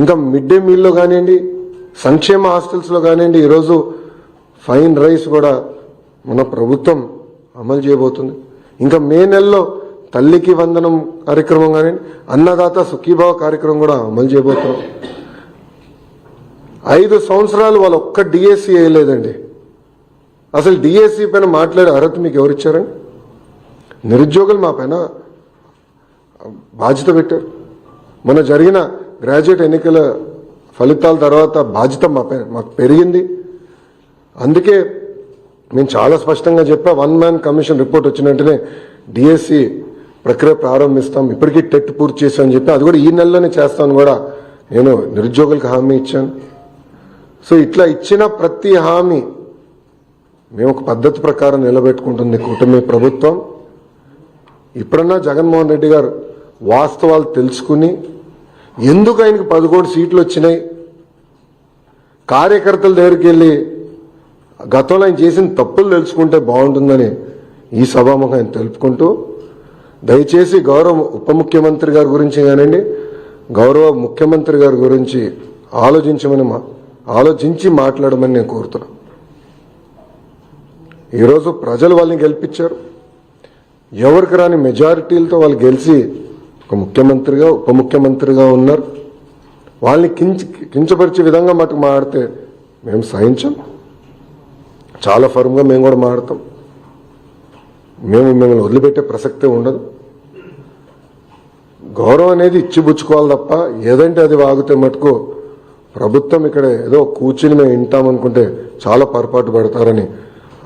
ఇంకా mid day మీల్లో కానివ్వండి సంక్షేమ హాస్టల్స్లో కానివ్వండి ఈరోజు ఫైన్ రైస్ కూడా మన ప్రభుత్వం అమలు చేయబోతుంది. ఇంకా మే నెలలో తల్లికి వందనం కార్యక్రమం కానివ్వండి అన్నదాత సుఖీభావ కార్యక్రమం కూడా అమలు చేయబోతున్నాం. ఐదు సంవత్సరాలు వాళ్ళు ఒక్క డిఎస్సి వేయలేదండి. అసలు డిఎస్సి పైన మాట్లాడే అర్హత మీకు ఎవరిచ్చారండి నిరుద్యోగులు మా పైన బాధ్యత పెట్టారు. మొన్న జరిగిన గ్రాడ్యుయేట్ ఎన్నికల ఫలితాల తర్వాత బాధ్యత మా మాకు పెరిగింది. అందుకే మేము చాలా స్పష్టంగా చెప్పా వన్ మ్యాన్ కమిషన్ రిపోర్ట్ వచ్చిన వెంటనే డిఎస్సి ప్రక్రియ ప్రారంభిస్తాం ఇప్పటికీ టెట్ పూర్తి చేశామని చెప్పి అది కూడా ఈ నెలలోనే చేస్తాను కూడా నేను నిరుద్యోగులకు హామీ ఇచ్చాను. సో ఇట్లా ఇచ్చిన ప్రతి హామీ మేము ఒక పద్ధతి ప్రకారం నిలబెట్టుకుంటుంది కూటమి ప్రభుత్వం. ఇప్పుడన్నా జగన్మోహన్ రెడ్డి గారు వాస్తవాలు తెలుసుకుని ఎందుకు ఆయనకు పదకొండు సీట్లు వచ్చినాయి? కార్యకర్తల దగ్గరికి వెళ్ళి గతంలో ఆయన చేసిన తప్పులు తెలుసుకుంటే బాగుంటుందని ఈ సభాముఖం ఆయన తెలుపుకుంటూ దయచేసి గౌరవ ఉప ముఖ్యమంత్రి గారి గురించి కానివ్వండి గౌరవ ముఖ్యమంత్రి గారి గురించి ఆలోచించమని మా ఆలోచించి మాట్లాడమని నేను కోరుతున్నాను. ఈరోజు ప్రజలు వాళ్ళని గెలిపించారు. ఎవరికి రాని మెజారిటీలతో వాళ్ళు గెలిచి ఒక ముఖ్యమంత్రిగా ఉప ముఖ్యమంత్రిగా ఉన్నారు. వాళ్ళని కించ కించపరిచే విధంగా మటుకు మాడితే మేము సహించాం. చాలా ఫర్మ్గా మేము కూడా మాడతాం మేము మిమ్మల్ని వదిలిపెట్టే ప్రసక్తే ఉండదు. గౌరవం అనేది ఇచ్చిపుచ్చుకోవాలి తప్ప ఏదంటే అది వాగితే మటుకు ప్రభుత్వం ఇక్కడ ఏదో కూర్చుని మేము వింటామనుకుంటే చాలా పొరపాటు పడతారని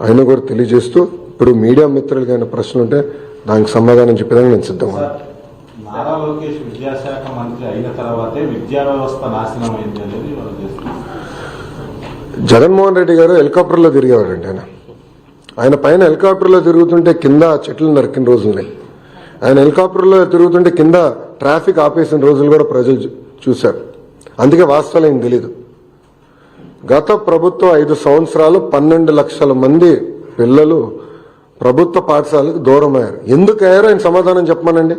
ఆయన కూడా తెలియజేస్తూ ఇప్పుడు మీడియా మిత్రులకైనా ప్రశ్నలు ఉంటే దానికి సమాధానం చెప్పేదానికి నేను సిద్ధంగా ఉన్నాను. నారా లోకేష్ విద్యాశాఖ మంత్రి అయిన తర్వాతే విద్యా వ్యవస్థ నాశనం అయింది అనేది జగన్మోహన్ రెడ్డి గారు హెలికాప్టర్లో తిరిగేవాడండి ఆయన. ఆయన పైన హెలికాప్టర్లో తిరుగుతుంటే కింద చెట్లు నరికిన రోజులున్నాయి ఆయన హెలికాప్టర్లో తిరుగుతుంటే కింద ట్రాఫిక్ ఆపేసిన రోజులు కూడా ప్రజలు చూశారు. అందుకే వాస్తవాలు ఏం తెలీదు. గత ప్రభుత్వం ఐదు సంవత్సరాలు పన్నెండు లక్షల మంది పిల్లలు ప్రభుత్వ పాఠశాలకు దూరం అయ్యారు ఎందుకు అయ్యారో ఆయన సమాధానం చెప్పమనండి.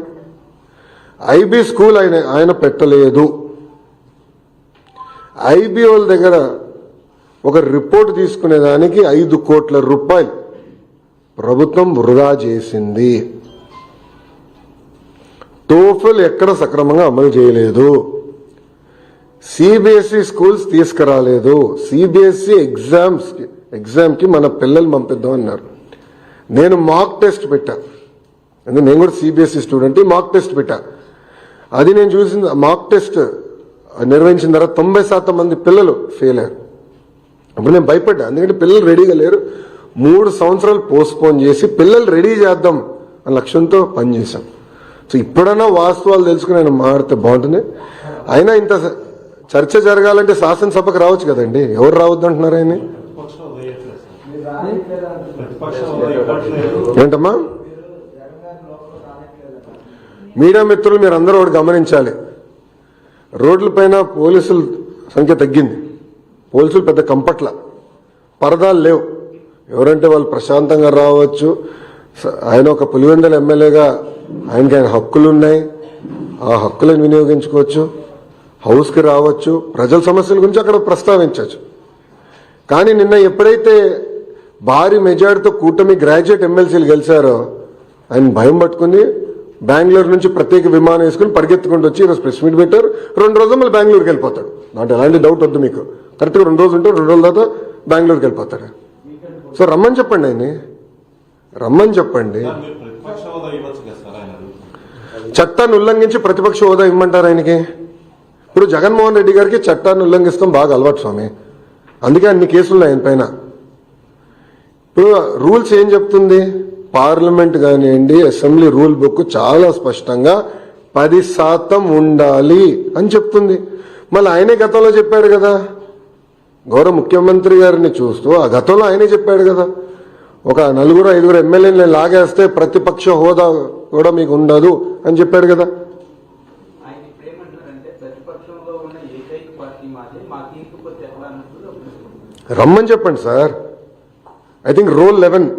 ఐబీ స్కూల్ ఆయన ఆయన పెట్టలేదు. ఐబీ వాళ్ళ దగ్గర ఒక రిపోర్ట్ తీసుకునేదానికి ఐదు కోట్ల రూపాయలు ప్రభుత్వం వృధా చేసింది. టోఫల్ ఎక్కడ సక్రమంగా అమలు చేయలేదు. సిబిఎస్ఈ స్కూల్స్ తీసుకురాలేదు. సిబిఎస్ఈ ఎగ్జామ్స్ ఎగ్జామ్కి మన పిల్లలు పంపిద్దాం అన్నారు. నేను మాక్ టెస్ట్ పెట్టా. ఎందుకంటే నేను కూడా సిబిఎస్ఈ స్టూడెంట్ మాక్ టెస్ట్ పెట్టా. అది నేను చూసిన మాక్ టెస్ట్ నిర్వహించిన తర్వాత తొంభై శాతం మంది పిల్లలు ఫెయిల్ అయ్యారు. అప్పుడు నేను భయపడ్డా. ఎందుకంటే పిల్లలు రెడీగా లేరు. మూడు సంవత్సరాలు పోస్ట్పోన్ చేసి పిల్లలు రెడీ చేద్దాం అనే లక్ష్యంతో పనిచేశాం సో ఇప్పుడన్నా వాస్తవాలు తెలుసుకుని ఆయన మాడితే బాగుంటుంది. అయినా ఇంత చర్చ జరగాలంటే శాసనసభకు రావచ్చు కదండి. ఎవరు రావద్దు అంటున్నారు ఆయన ఏంటమ్మా? మీడియా మిత్రులు మీరు అందరూ ఒకటి గమనించాలి. రోడ్లపైన పోలీసుల సంఖ్య తగ్గింది. పోలీసులు పెద్ద కంపట్ల. పరదాలు లేవు. ఎవరంటే వాళ్ళు ప్రశాంతంగా రావచ్చు. ఆయన ఒక పులివెందల ఎమ్మెల్యేగా ఆయనకి ఆయన హక్కులు ఉన్నాయి ఆ హక్కులను వినియోగించుకోవచ్చు. హౌస్కి రావచ్చు. ప్రజల సమస్యల గురించి అక్కడ ప్రస్తావించవచ్చు. కానీ నిన్న ఎప్పుడైతే భారీ మెజార్టీతో కూటమి గ్రాడ్యుయేట్ ఎమ్మెల్సీలు గెలిచారో ఆయన భయం పట్టుకుంది. బెంగళూరు నుంచి ప్రత్యేక విమానం వేసుకుని పరిగెత్తుకుంటూ వచ్చి ఈరోజు ప్రెస్ మీట్ పెట్టారు. రెండు రోజులు మళ్ళీ బెంగళూరుకి వెళ్ళిపోతాడు. నాకు ఎలాంటి డౌట్ వద్దు మీకు. కరెక్ట్గా రెండు రోజులు ఉంటే రెండు రోజుల తర్వాత బెంగళూరుకి వెళ్ళిపోతాడు. సో రమ్మని చెప్పండి ఆయన్ని. రమ్మని చెప్పండి. చట్టాన్ని ఉల్లంఘించి ప్రతిపక్ష హోదా ఇమ్మంటారు ఆయనకి? ఇప్పుడు జగన్మోహన్ రెడ్డి గారికి చట్టాన్ని ఉల్లంఘిస్తాం బాగా అలవాటు స్వామి. అందుకే అన్ని కేసులు ఉన్నాయి ఆయన పైన. ఇప్పుడు రూల్స్ ఏం చెప్తుంది? పార్లమెంట్ కానివ్వండి అసెంబ్లీ రూల్ బుక్ చాలా స్పష్టంగా పది శాతం ఉండాలి అని చెప్తుంది. మళ్ళీ ఆయనే గతంలో చెప్పాడు కదా. గౌరవ ముఖ్యమంత్రి గారిని చూస్తూ ఆ గతంలో ఆయనే చెప్పాడు కదా. ఒక నలుగురు ఐదుగురు ఎమ్మెల్యేని లాగేస్తే ప్రతిపక్ష హోదా కూడా మీకు ఉండదు అని చెప్పాడు కదా. రమ్మని చెప్పండి sir. I think roll eleven.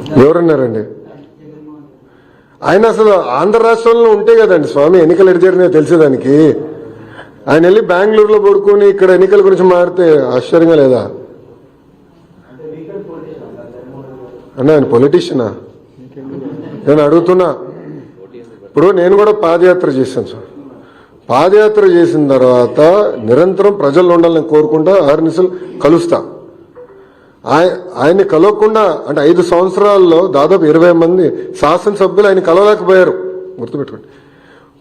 ఎవరన్నారండి? ఆయన అసలు ఆంధ్ర రాష్ట్రంలో ఉంటే కదండి స్వామి ఎన్నికలు ఎటు జరిగినాయో తెలిసేదానికి ఆయన వెళ్ళి బెంగళూరులో పడుకొని ఇక్కడ ఎన్నికల గురించి మారితే ఆశ్చర్యంగా లేదా? అన్న ఆయన పొలిటీషియనా నేను అడుగుతున్నా. ఇప్పుడు నేను కూడా పాదయాత్ర చేశాను సార్. పాదయాత్ర చేసిన తర్వాత నిరంతరం ప్రజల్లో ఉండాలని కోరుకుంటా ఆర్నిసలు కలుస్తా. ఆయ- ఆయన్ని కలవకుండా అంటే ఐదు సంవత్సరాల్లో దాదాపు ఇరవై మంది శాసనసభ్యులు ఆయన కలవలేకపోయారు. గుర్తుపెట్టుకోండి.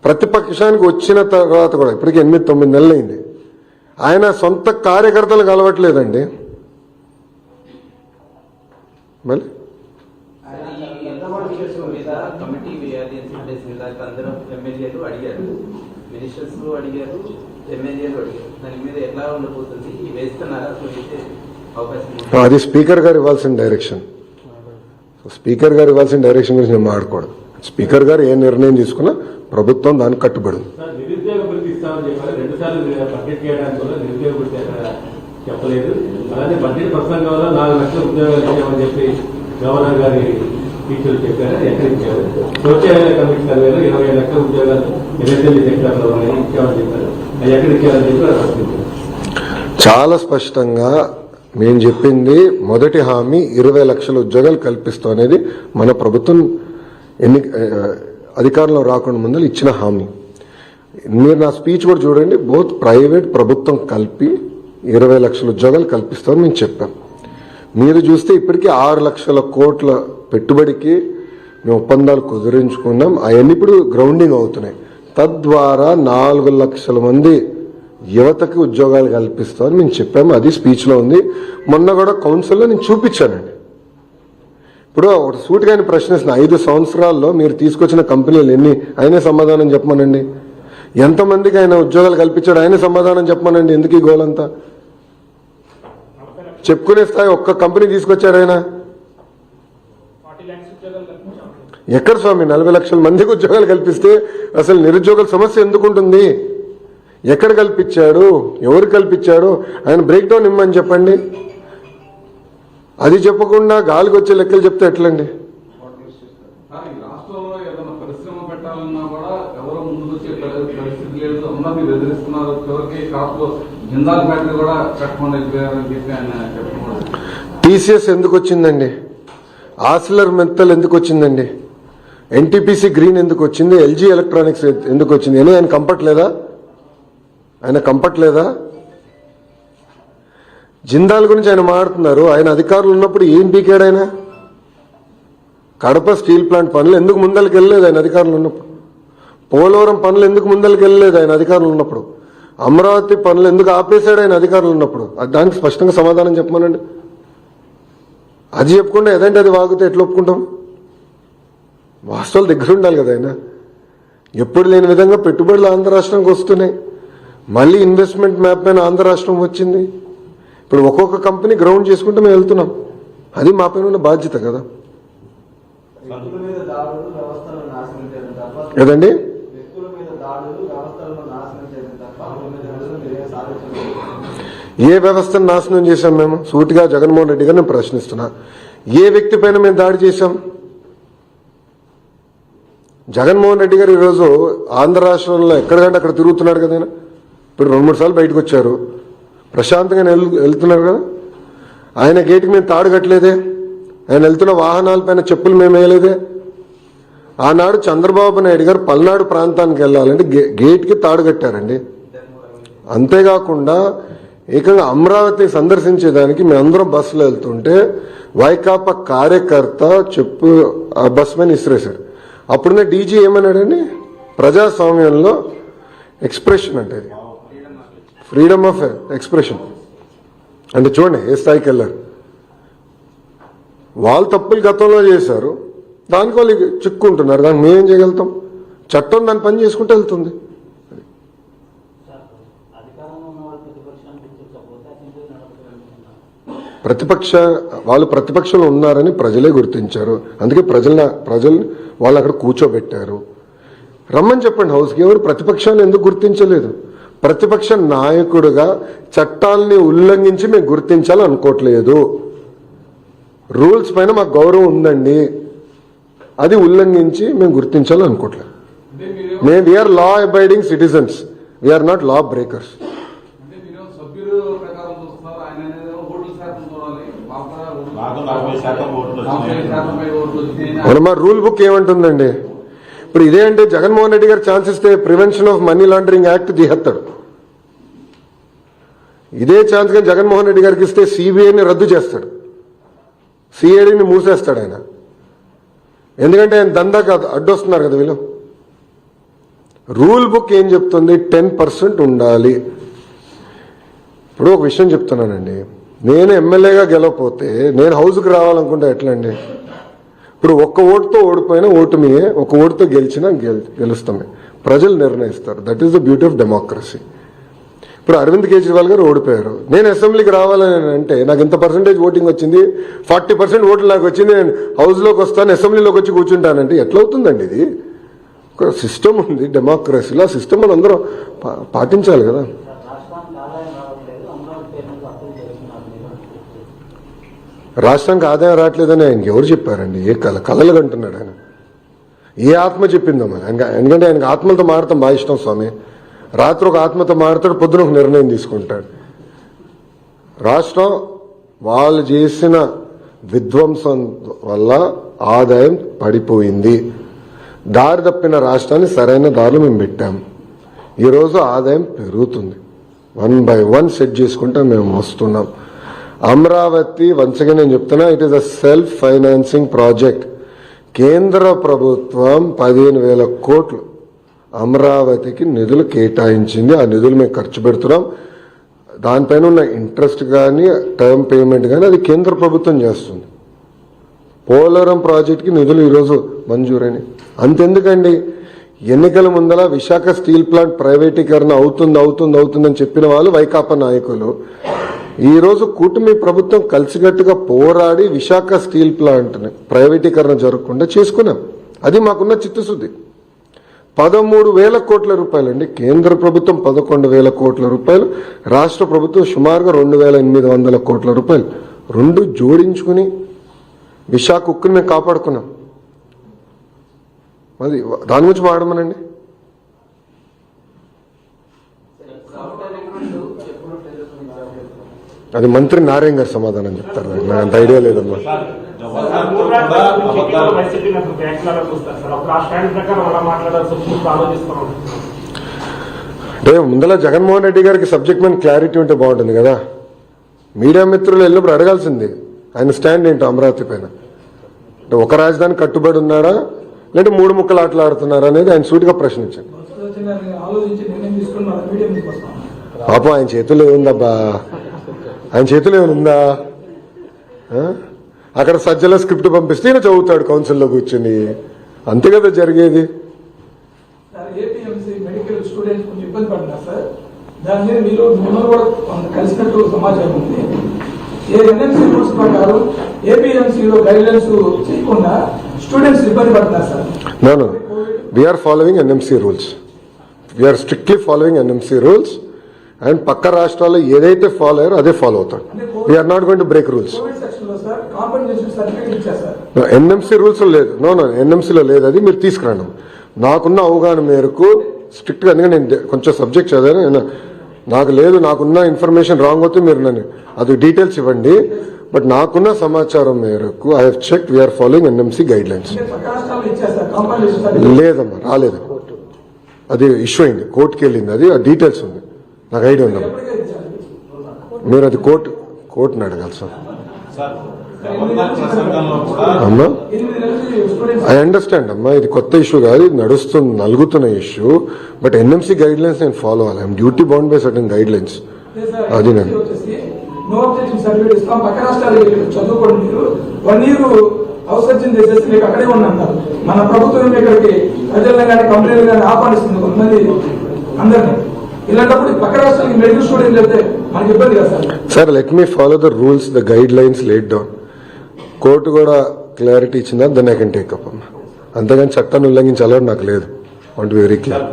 ప్రతిపక్షానికి వచ్చిన తర్వాత కూడా ఇప్పటికీ ఎనిమిది తొమ్మిది నెలలు అయింది ఆయన సొంత కార్యకర్తలు కలవట్లేదండి. మళ్ళీ? ఈ మినిస్టర్స్ అడిగారు. ఎమ్మెల్యేలు అడిగారు. దాని మీద ఎట్లా ఉండబోతుంది? వేస్తున్నారా? అది స్పీకర్ గారు ఇవ్వాల్సిన డైరెక్షన్ స్పీకర్ గారు ఇవ్వాల్సిన డైరెక్షన్ గురించి నేను మాట్లాడకూడదు. స్పీకర్ గారు ఏ నిర్ణయం తీసుకున్నా ప్రభుత్వం దానికి కట్టుబడి చెప్పలేదు. అలానే బడ్జెట్ ప్రసంగం వల్ల నాలుగు లక్షల ఉద్యోగాలు ఇచ్చామని చెప్పి గవర్నర్ గారి టీచర్లు చెప్పారు. కమిటీ సర్వేలో ఇరవై లక్షల ఉద్యోగాలు ఇచ్చామని చెప్పారు. చెప్పి చాలా స్పష్టంగా మేము చెప్పింది మొదటి హామీ ఇరవై లక్షల ఉద్యోగాలు కల్పిస్తాం అనేది మన ప్రభుత్వం ఎన్ని అధికారంలో రాకుండా ముందు ఇచ్చిన హామీ. మీరు నా స్పీచ్ కూడా చూడండి బోత్ ప్రైవేట్ ప్రభుత్వం కలిపి ఇరవై లక్షల ఉద్యోగాలు కల్పిస్తామని మేము చెప్పాం. మీరు చూస్తే ఇప్పటికీ ఆరు లక్షల కోట్ల పెట్టుబడికి మేము ఒప్పందాలు కుదిరించుకున్నాం. అవన్నీ ఇప్పుడు గ్రౌండింగ్ అవుతున్నాయి. తద్వారా నాలుగు లక్షల మంది యువతకి ఉద్యోగాలు కల్పిస్తామని మేము చెప్పాము. అది స్పీచ్లో ఉంది. మొన్న కూడా కౌన్సిల్లో నేను చూపించానండి. ఇప్పుడు ఒక సూట్ ఆయన ప్రశ్నిస్తున్న ఐదు సంవత్సరాల్లో మీరు తీసుకొచ్చిన కంపెనీలు ఎన్ని? ఆయనే సమాధానం చెప్పమనండి. ఎంతమందికి ఆయన ఉద్యోగాలు కల్పించాడు? ఆయనే సమాధానం చెప్పమనండి. ఎందుకు ఈ గోలంతా? చెప్పుకునే స్థాయి ఒక్క కంపెనీ తీసుకొచ్చారు ఆయన. ఎక్కడ స్వామి? నలభై లక్షల మందికి ఉద్యోగాలు కల్పిస్తే అసలు నిరుద్యోగుల సమస్య ఎందుకు ఉంటుంది ఎక్కడ కల్పించాడు? ఎవరు కల్పించాడు? ఆయన బ్రేక్ డౌన్ ఇమ్మని చెప్పండి. అది చెప్పకుండా గాలికి వచ్చే లెక్కలు చెప్తే ఎట్లండి? టీసీఎస్ ఎందుకు వచ్చిందండి ఆసిలర్ మెత్తల్ ఎందుకు వచ్చిందండి ఎన్టీపీసీ గ్రీన్ ఎందుకు వచ్చింది ఎల్జీ ఎలక్ట్రానిక్స్ ఎందుకు వచ్చింది అని ఆయన కంఫర్ట్ లేదా ఆయన కంపట్లేదా జిందాల్ గురించి ఆయన మాట్లాడుతున్నారు. ఆయన అధికారులు ఉన్నప్పుడు ఏం పీకాడు ఆయన? కడప స్టీల్ ప్లాంట్ పనులు ఎందుకు ముందరికి వెళ్ళలేదు ఆయన అధికారులు ఉన్నప్పుడు? పోలవరం పనులు ఎందుకు ముందరికి వెళ్ళలేదు ఆయన అధికారులు ఉన్నప్పుడు? అమరావతి పనులు ఎందుకు ఆపేశాడు ఆయన అధికారులు ఉన్నప్పుడు? అది దానికి స్పష్టంగా సమాధానం చెప్పమనండి. అది చెప్పకుండా ఏదంటే అది వాగితే ఎట్లా ఒప్పుకుంటాం? వాస్తవాలు దగ్గర ఉండాలి కదా ఆయన. ఎప్పుడు లేని విధంగా పెట్టుబడులు ఆంధ్ర రాష్ట్రానికి వస్తున్నాయి. మళ్ళీ ఇన్వెస్ట్మెంట్ మ్యాప్ పైన ఆంధ్ర రాష్ట్రం వచ్చింది. ఇప్పుడు ఒక్కొక్క కంపెనీ గ్రౌండ్ చేసుకుంటూ మేము వెళ్తున్నాం. అది మా పైన ఉన్న బాధ్యత కదా. కదండి సాధించలేదు ఏ వ్యవస్థను నాశనం చేశాం మేము? సూటిగా జగన్మోహన్ రెడ్డి గారిని ప్రశ్నిస్తున్నా. ఏ వ్యక్తి పైన మేము దాడి చేశాం? జగన్మోహన్ రెడ్డి గారు ఈరోజు ఆంధ్ర రాష్ట్రంలో ఎక్కడికంటే అక్కడ తిరుగుతున్నాడు కదా ఇప్పుడు రెండు మూడు సార్లు బయటకు వచ్చారు. ప్రశాంతంగా వెళ్తున్నారు కదా? ఆయన గేటుకి మేము తాడు కట్టలేదే? ఆయన వెళ్తున్న వాహనాలపైన చెప్పులు మేము వేయలేదే? ఆనాడు చంద్రబాబు నాయుడు గారు పల్నాడు ప్రాంతానికి వెళ్ళాలంటే గే గేట్కి తాడు కట్టారండి. అంతేకాకుండా ఏకంగా అమరావతి సందర్శించేదానికి మేమందరం బస్సులో వెళ్తుంటే వైకాపా కార్యకర్త చెప్పు ఆ బస్ మీద ఇసిరేశాడు అప్పుడున్న డీజీ ఏమన్నాడండి? ప్రజాస్వామ్యంలో ఎక్స్ప్రెషన్ అంటే ఫ్రీడమ్ ఆఫ్ ఎక్స్ప్రెషన్ అంటే చూడండి ఏ స్థాయికి వెళ్ళారు? వాళ్ళు తప్పులు గతంలో చేశారు దానికి వాళ్ళు చిక్కుంటున్నారు దానికి మేమేం చేయగలుగుతాం? చట్టం దాని పని చేసుకుంటూ వెళ్తుంది. ప్రతిపక్ష వాళ్ళు ప్రతిపక్షంలో ఉన్నారని ప్రజలే గుర్తించారు. అందుకే ప్రజల ప్రజలు వాళ్ళు అక్కడ కూర్చోబెట్టారు. రమ్మని చెప్పండి హౌస్కి ఎవరు ప్రతిపక్షాన్ని ఎందుకు గుర్తించలేదు? ప్రతిపక్ష నాయకుడిగా చట్టాలని ఉల్లంఘించి మేము గుర్తించాలని అనుకోవట్లేదు రూల్స్ పైన మాకు గౌరవం ఉందండి. అది ఉల్లంఘించి మేము గుర్తించాలని అనుకోవట్లేదు మేము we are law abiding citizens we are not law breakers rule book ఏమంటుందండి? ఇప్పుడు ఇదే అంటే జగన్మోహన్ రెడ్డి గారు ఛాన్స్ ఇస్తే prevention of money laundering act తీహెత్తాడు ఇదే ఛాన్స్ కానీ జగన్మోహన్ రెడ్డి గారికి ఇస్తే సిబిఐని రద్దు చేస్తాడు. సిఐడిని మూసేస్తాడు ఆయన. ఎందుకంటే ఆయన దందా కాదు అడ్డొస్తున్నారు కదా వీళ్ళు. రూల్ బుక్ ఏం చెప్తుంది? టెన్ పర్సెంట్ ఉండాలి. ఇప్పుడు ఒక విషయం చెప్తున్నానండి. నేను ఎమ్మెల్యేగా గెలవపోతే నేను హౌస్కి రావాలనుకుంటే ఎట్లా అండి ఇప్పుడు ఒక్క ఓటుతో ఓడిపోయినా ఓటమియే ఒక ఓటుతో గెలిచినా గెల్ గెలుస్తామే. ప్రజలు నిర్ణయిస్తారు. That is the beauty of democracy ఇప్పుడు అరవింద్ కేజ్రీవాల్ గారు ఓడిపోయారు. నేను అసెంబ్లీకి రావాలని అంటే నాకు ఇంత పర్సెంటేజ్ ఓటింగ్ వచ్చింది ఫార్టీ పర్సెంట్ ఓట్లు నాకు వచ్చింది నేను హౌస్లోకి వస్తాను అసెంబ్లీలోకి వచ్చి కూర్చుంటానంటే ఎట్లవుతుందండి ఇది? ఒక సిస్టమ్ ఉంది డెమోక్రసీలో ఆ సిస్టమ్ మనందరం పా- పాటించాలి కదా సార్ రాష్ట్రానికి ఆదాయం రావట్లేదు అమరావతి పేరు మీద అప్పులు చేస్తున్నారు మీరు రాష్ట్రానికి ఆదాయం రావట్లేదని ఆయనకి ఎవరు చెప్పారండి? ఏ కళ కళలు కంటున్నాడు ఆయన. ఏ ఆత్మ చెప్పిందో మరి? ఎందుకంటే ఆయనకి ఆత్మలతో మారటం బాగా ఇష్టం స్వామి. రాత్రి ఒక ఆత్మతో మారుతాడు పొద్దున ఒక నిర్ణయం తీసుకుంటాడు. రాష్ట్రం వాళ్ళు చేసిన విధ్వంసం వల్ల ఆదాయం పడిపోయింది. దారి తప్పిన రాష్ట్రాన్ని సరైన దారిలో మేము పెట్టాం. ఈరోజు ఆదాయం పెరుగుతుంది. వన్ బై వన్ సెట్ చేసుకుంటే మేము వస్తున్నాం. అమరావతి వంచగా నేను చెప్తున్నా it is a self financing project కేంద్ర ప్రభుత్వం పదిహేను వేల కోట్లు అమరావతికి నిధులు కేటాయించింది. ఆ నిధులు మేము ఖర్చు పెడుతున్నాం. దానిపైన ఉన్న ఇంట్రెస్ట్ కానీ టర్మ్ పేమెంట్ కానీ అది కేంద్ర ప్రభుత్వం చేస్తుంది. పోలవరం ప్రాజెక్ట్కి నిధులు ఈరోజు మంజూరని అంతెందుకండి? ఎన్నికల ముందల విశాఖ స్టీల్ ప్లాంట్ ప్రైవేటీకరణ అవుతుంది అవుతుంది అవుతుందని చెప్పిన వాళ్ళు వైకాపా నాయకులు. ఈ రోజు కూటమి ప్రభుత్వం కలిసికట్టుగా పోరాడి విశాఖ స్టీల్ ప్లాంట్ని ప్రైవేటీకరణ జరగకుండా చేసుకున్నాం. అది మాకున్న చిత్తశుద్ధి. పదమూడు వేల కోట్ల రూపాయలండి. కేంద్ర ప్రభుత్వం పదకొండు వేల కోట్ల రూపాయలు రాష్ట్ర ప్రభుత్వం సుమారుగా రెండు వేల ఎనిమిది వందల కోట్ల రూపాయలు. రెండు జోడించుకుని విశాఖ ఉక్కుని మేము కాపాడుకున్నాం. అది దాని గురించి వాడమనండి అది మంత్రి నారాయణ గారు సమాధానం చెప్తారు. నాకు అంత ఐడియా లేదమ్మా. అంటే ముందల జగన్మోహన్ రెడ్డి గారికి సబ్జెక్ట్ మీద క్లారిటీ ఉంటే బాగుంటుంది కదా. మీడియా మిత్రులు వెళ్ళినప్పుడు అడగాల్సింది ఆయన స్టాండ్ ఏంటో అమరావతి పైన. అంటే ఒక రాజధాని కట్టుబడి ఉన్నారా లేదంటే మూడు ముక్కలు ఆటలాడుతున్నారా అనేది ఆయన సూటిగా ప్రశ్నించారు. పాపం ఆయన చేతుల్లో ఏముందబ్బా? ఆయన చేతుల్లో ఏముందా ఆ? అక్కడ సజ్జల స్క్రిప్ట్ పంపిస్తే ఈయన చదువుతాడు కౌన్సిల్లో కూర్చుని. అంతే కదా జరిగేది. మిమ్మల్ని కూడా కొంత కలిసినట్టు సమాచారం ఉంది. ఏ ఎన్ఎంసీ రూల్స్ అండ్ పక్క రాష్ట్రాల్లో ఏదైతే ఫాలో అయ్యారో అదే ఫాలో అవుతాడు we are not going to break rules NMC rules లేదు. నో నో ఎన్ఎంసీలో లేదు. అది మీరు తీసుకురండి. నాకున్న అవగాహన మేరకు స్ట్రిక్ట్గా ఎందుకంటే నేను కొంచెం సబ్జెక్ట్ చదివాను. నాకు లేదు నాకున్న ఇన్ఫర్మేషన్ రాంగ్ అవుతే మీరు నన్ను అది డీటెయిల్స్ ఇవ్వండి. బట్ నాకున్న సమాచారం మేరకు I have check we are following NMC guidelines లేదమ్మా రాలేదు అది ఇష్యూ అయింది. కోర్టుకి వెళ్ళింది. అది ఆ డీటెయిల్స్ ఉంది. నాకు ఐడియా ఉందమ్మా మీరు అది కోర్టు కోర్టుని అడగాలి సార్. అమ్మా ఐ అండర్స్టాండ్ అమ్మా ఇది కొత్త ఇష్యూ కాదు ఇది నడుస్తుంది నలుగుతున్న issue but NMC guidelines నేను ఫాలో అవ్వాలి. I'm duty bound by certain guidelines అది నేను. అవసరం చేసేసి మీకు అక్కడే ఉన్నారు మన ప్రభుత్వం ఇక్కడికి ప్రజలను కానీ కంపెనీలు కానీ ఆహ్వానిస్తుంది కొంతమంది అందరినీ sir sir? Let me follow the rules the guidelines laid down court కూడా క్లారిటీ ఇచ్చిందా? దాన్ని ఐ కెన్ టేక్ అప్ అమ్మా అంతేగాని చట్టాన్ని ఉల్లంఘించాలని నాకు లేదు. వాంట్ వెరీ క్లియర్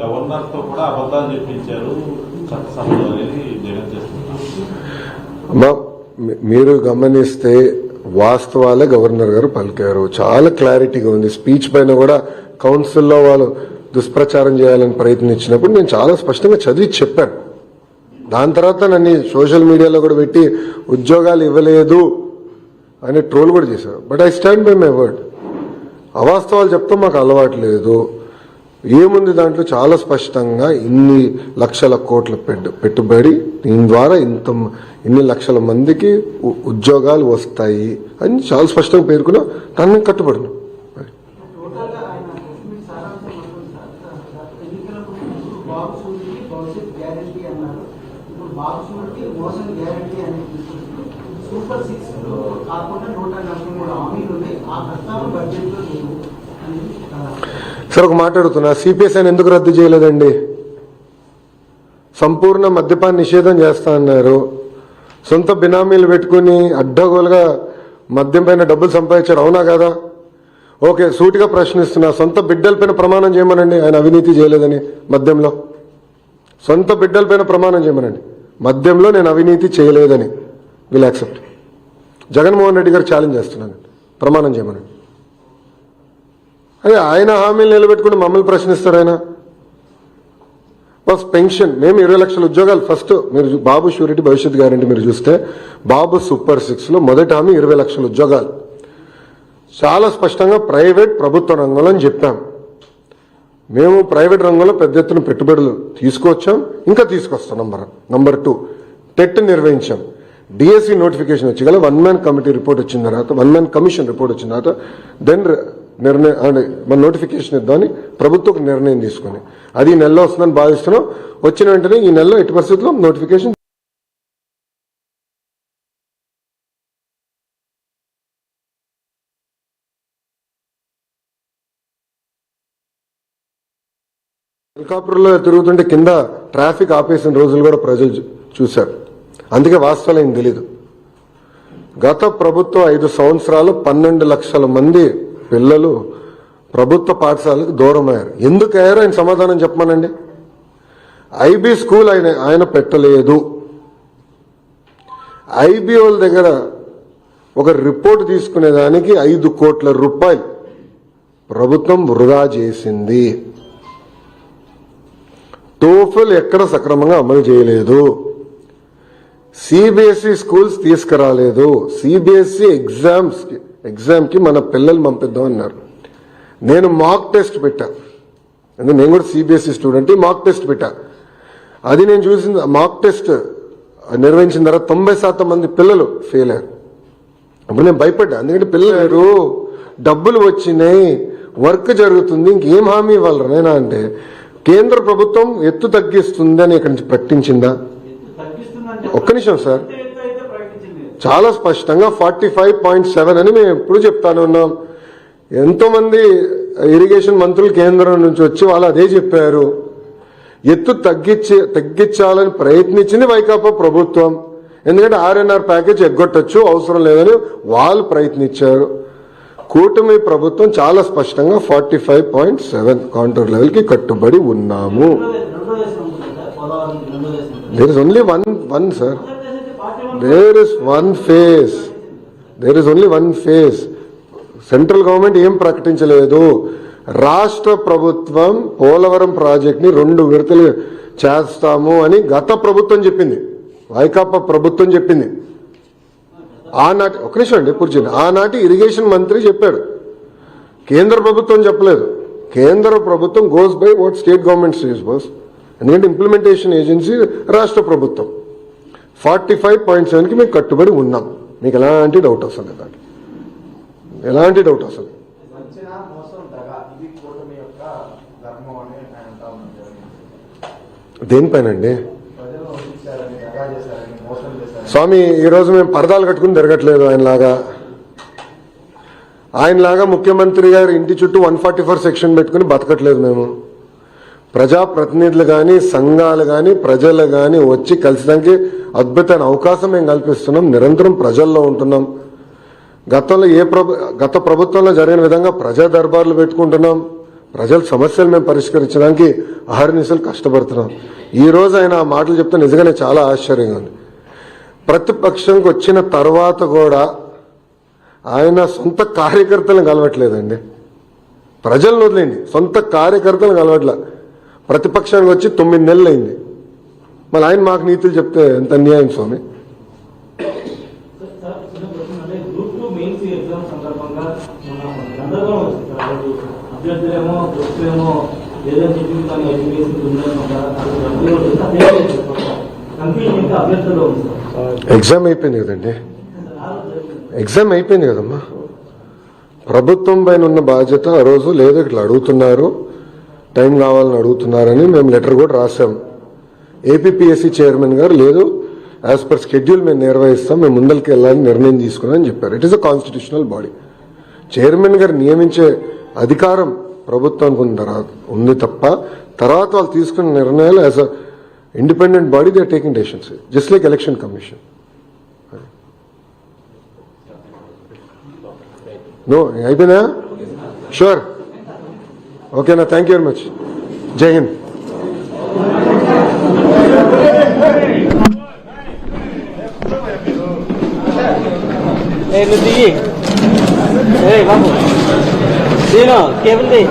అమ్మా మీరు గమనిస్తే వాస్తవాలే గవర్నర్ గారు పలికారు. చాలా క్లారిటీగా ఉంది. స్పీచ్ పైన కూడా కౌన్సిల్లో వాళ్ళు దుష్ప్రచారం చేయాలని ప్రయత్నించినప్పుడు నేను చాలా స్పష్టంగా చదివి చెప్పాను. దాని తర్వాత నన్ను సోషల్ మీడియాలో కూడా పెట్టి ఉద్యోగాలు ఇవ్వలేదు అని ట్రోల్ కూడా చేశారు. But I stand by my word అవాస్తవాలు చెప్తాం మాకు అలవాటు లేదు. ఏముంది దాంట్లో? చాలా స్పష్టంగా ఇన్ని లక్షల కోట్ల పెట్టుబడి దీని ద్వారా ఇంత ఇన్ని లక్షల మందికి ఉ- ఉద్యోగాలు వస్తాయి అని చాలా స్పష్టంగా పేర్కొన్నా దాన్ని కట్టుబడిన టోటల్గా ఆయన ఎస్టిమేట్ సారాంశం అనుకుంది సార్ సార్ ఎన్నికల ముందు బాబు సూరికి భవిష్యత్ గ్యారంటీ అన్నారు ఇప్పుడు బాబు సూరికి మోసం గ్యారంటీ అని తీసుకొచ్చి సూపర్ సిక్స్లో కాకుండా నూట నలభై మూడు హామీలు ఉన్నాయి ఆ ప్రస్తావన బడ్జెట్లో లేవు అని ఆ, సార్ ఒక మాట్లాడుతున్నా సిపిఎస్ఐని సిపిఎస్ అని ఎందుకు రద్దు చేయలేదండి? సంపూర్ణ మద్యపాన నిషేధం చేస్తా అన్నారు. సొంత బినామీలు పెట్టుకుని అడ్డగోలుగా మద్యం పైన డబ్బులు సంపాదించారు. అవునా కదా? ఓకే సూటిగా ప్రశ్నిస్తున్నా. సొంత బిడ్డలపైన ప్రమాణం చేయమనండి. ఆయన అవినీతి చేయలేదని మద్యంలో. సొంత బిడ్డలపైన ప్రమాణం చేయమనండి. మద్యంలో నేను అవినీతి చేయలేదని. విల్ యాక్సెప్ట్ జగన్మోహన్ రెడ్డి గారు ఛాలెంజ్ చేస్తున్నాను ప్రమాణం చేయమనండి. అదే ఆయన హామీలు నిలబెట్టుకుని మమ్మల్ని ప్రశ్నిస్తారు ఆయన. ఫస్ట్ పెన్షన్ మేము ఇరవై లక్షల ఉద్యోగాలు. ఫస్ట్ మీరు బాబు షూరిటీ భవిష్యత్ గ్యారంటీ మీరు చూస్తే బాబు సూపర్ సిక్స్లో మొదటి హామీ ఇరవై లక్షల ఉద్యోగాలు. చాలా స్పష్టంగా ప్రైవేట్ ప్రభుత్వ రంగంలో అని చెప్పాం. మేము ప్రైవేట్ రంగంలో పెద్ద ఎత్తున పెట్టుబడులు తీసుకొచ్చాం. ఇంకా తీసుకొస్తాం నంబర్ నంబర్ టూ టెట్ నిర్వహించాం. డిఎస్సి నోటిఫికేషన్ వచ్చి గల వన్ మ్యాన్ కమిటీ రిపోర్ట్ వచ్చిన తర్వాత వన్ మ్యాన్ కమిషన్ రిపోర్ట్ వచ్చిన తర్వాత దెన్ నిర్ణయం అంటే మన నోటిఫికేషన్ ఇద్దామని ప్రభుత్వం ఒక నిర్ణయం తీసుకుని. అది ఈ నెలలో వస్తుందని భావిస్తున్నాం. వచ్చిన వెంటనే ఈ నెలలో ఎట్టి పరిస్థితుల్లో నోటిఫికేషన్ హెలికాప్టర్లో తిరుగుతుంటే కింద ట్రాఫిక్ ఆపేసిన రోజులు కూడా ప్రజలు చూశారు. అందుకే వాస్తవాలు ఏం తెలీదు. గత ప్రభుత్వం ఐదు సంవత్సరాలు పన్నెండు లక్షల మంది పిల్లలు ప్రభుత్వ పాఠశాలకు దూరమయ్యారు. ఎందుకు ఆయన సమాధానం చెప్పమానండి. ఐబీ స్కూల్ ఆయన ఆయన పెట్టలేదు. ఐబీఓల దగ్గర ఒక రిపోర్ట్ తీసుకునేదానికి ఐదు కోట్ల రూపాయలు ప్రభుత్వం వృధా చేసింది. టోఫల్ ఎక్కడ సక్రమంగా అమలు చేయలేదు. సిబిఎస్ఈ స్కూల్స్ తీసుకురాలేదు. సిబిఎస్ఈ ఎగ్జామ్స్ ఎగ్జామ్కి మన పిల్లలు పంపిద్దాం అన్నారు నేను మాక్ టెస్ట్ పెట్టా. ఎందుకంటే నేను కూడా సిబిఎస్ఈ స్టూడెంట్ మాక్ టెస్ట్ పెట్టా. అది నేను చూసిన మాక్ టెస్ట్ నిర్వహించిన తర్వాత తొంభై శాతం మంది పిల్లలు ఫెయిల్ అయ్యారు. అప్పుడు నేను భయపడ్డా. ఎందుకంటే పిల్లలు డబ్బులు వచ్చినాయి. వర్క్ జరుగుతుంది. ఇంకేం హామీ ఇవ్వాలి నేనా అంటే కేంద్ర ప్రభుత్వం ఎత్తు తగ్గిస్తుంది అని ఇక్కడి నుంచి ప్రకటించిందా? ఒక్క నిమిషం సార్ ఎంత ఎత్తు అయితే ప్రకటించింది చాలా స్పష్టంగా ఫార్టీ ఫైవ్ పాయింట్ సెవెన్ అని మేము ఎప్పుడు చెప్తానే ఉన్నాం. ఎంతో మంది ఇరిగేషన్ మంత్రులు కేంద్రం నుంచి వచ్చి వాళ్ళు అదే చెప్పారు. ఎత్తు తగ్గించి తగ్గించాలని ప్రయత్నించింది వైకాపా ప్రభుత్వం. ఎందుకంటే ఆర్ఎన్ఆర్ ప్యాకేజ్ ఎగ్గొట్టచ్చు అవసరం లేదని వాళ్ళు ప్రయత్నించారు. కూటమి ప్రభుత్వం చాలా స్పష్టంగా forty five point seven contour లెవెల్కి కట్టుబడి ఉన్నాము. There is only one one sir there is one phase there is only one phase central government ఏం ప్రకటించలేదు. రాష్ట్ర ప్రభుత్వం పోలవరం ప్రాజెక్ట్ని రెండు విడతలు చేస్తాము అని గత ప్రభుత్వం చెప్పింది. వైకాపా ప్రభుత్వం చెప్పింది. ఆనాటి ఒక నిమిషం అండి పూర్తి ఆనాటి ఇరిగేషన్ మంత్రి చెప్పాడు. కేంద్ర ప్రభుత్వం చెప్పలేదు. కేంద్ర ప్రభుత్వం goes by what state government says boss ఎందుకంటే ఇంప్లిమెంటేషన్ ఏజెన్సీ రాష్ట్ర ప్రభుత్వం. ఫార్టీ ఫైవ్ పాయింట్ సెవెన్కి మేము కట్టుబడి ఉన్నాం. మీకు ఎలాంటి డౌట్ వస్తుంది దాంట్లో ఎలాంటి డౌట్ చేశారని మోసం చేశారని. స్వామి ఈ రోజు మేము పరదాలు కట్టుకుని తిరగట్లేదు ఆయనలాగా. ఆయనలాగా ముఖ్యమంత్రి గారి ఇంటి చుట్టూ వన్ ఫార్టీ ఫోర్ సెక్షన్ పెట్టుకుని బతకట్లేదు మేము. ప్రజాప్రతినిధులు కానీ సంఘాలు కానీ ప్రజలు కానీ వచ్చి కలిసడానికి అద్భుతమైన అవకాశం మేము కల్పిస్తున్నాం. నిరంతరం ప్రజల్లో ఉంటున్నాం. గతంలో ఏ ప్రభు గత ప్రభుత్వంలో జరిగిన విధంగా ప్రజా దర్బార్లు పెట్టుకుంటున్నాం. ప్రజల సమస్యలు మేము పరిష్కరించడానికి అహర్నిశలు కష్టపడుతున్నాం. ఈ రోజు ఆయన ఆ మాటలు చెప్తే నిజంగానే చాలా ఆశ్చర్యంగా ఉంది. ప్రతిపక్షంకి వచ్చిన తర్వాత కూడా ఆయన సొంత కార్యకర్తలను కలవట్లేదండి. ప్రజలను వదిలేండి సొంత కార్యకర్తలను కలవట్లేదు ప్రతిపక్షానికి వచ్చి తొమ్మిది నెలలు అయింది మళ్ళీ ఆయన మాకు నీతులు చెప్తే ఎంత అన్యాయం స్వామి? ఎగ్జామ్ అయిపోయింది కదండి. ఎగ్జామ్ అయిపోయింది కదమ్మా. ప్రభుత్వం పైన ఉన్న బాధ్యత ఆ రోజు లేదు ఇట్లా అడుగుతున్నారు. టైం కావాలని అడుగుతున్నారని మేము లెటర్ కూడా రాసాం ఏపీపీఎస్సీ చైర్మన్ గారు లేదు యాజ్ పర్ షెడ్యూల్ మేము నిర్వహిస్తాం మేము ముందరికి వెళ్ళాలని నిర్ణయం తీసుకున్నామని చెప్పారు. It is a constitutional body chairman గారు నియమించే అధికారం ప్రభుత్వానికి ఉంది తర్వాత ఉంది తప్ప తర్వాత వాళ్ళు తీసుకున్న నిర్ణయాలు as a independent body they taking decisions just like election commission no అయిపోయినా షూర్ ఓకేనా థ్యాంక్ యూ వెరీ మచ్ జై హింద్ ఏ నువ్వు దిగి ఏ బాబు నేను కేబుల్ ది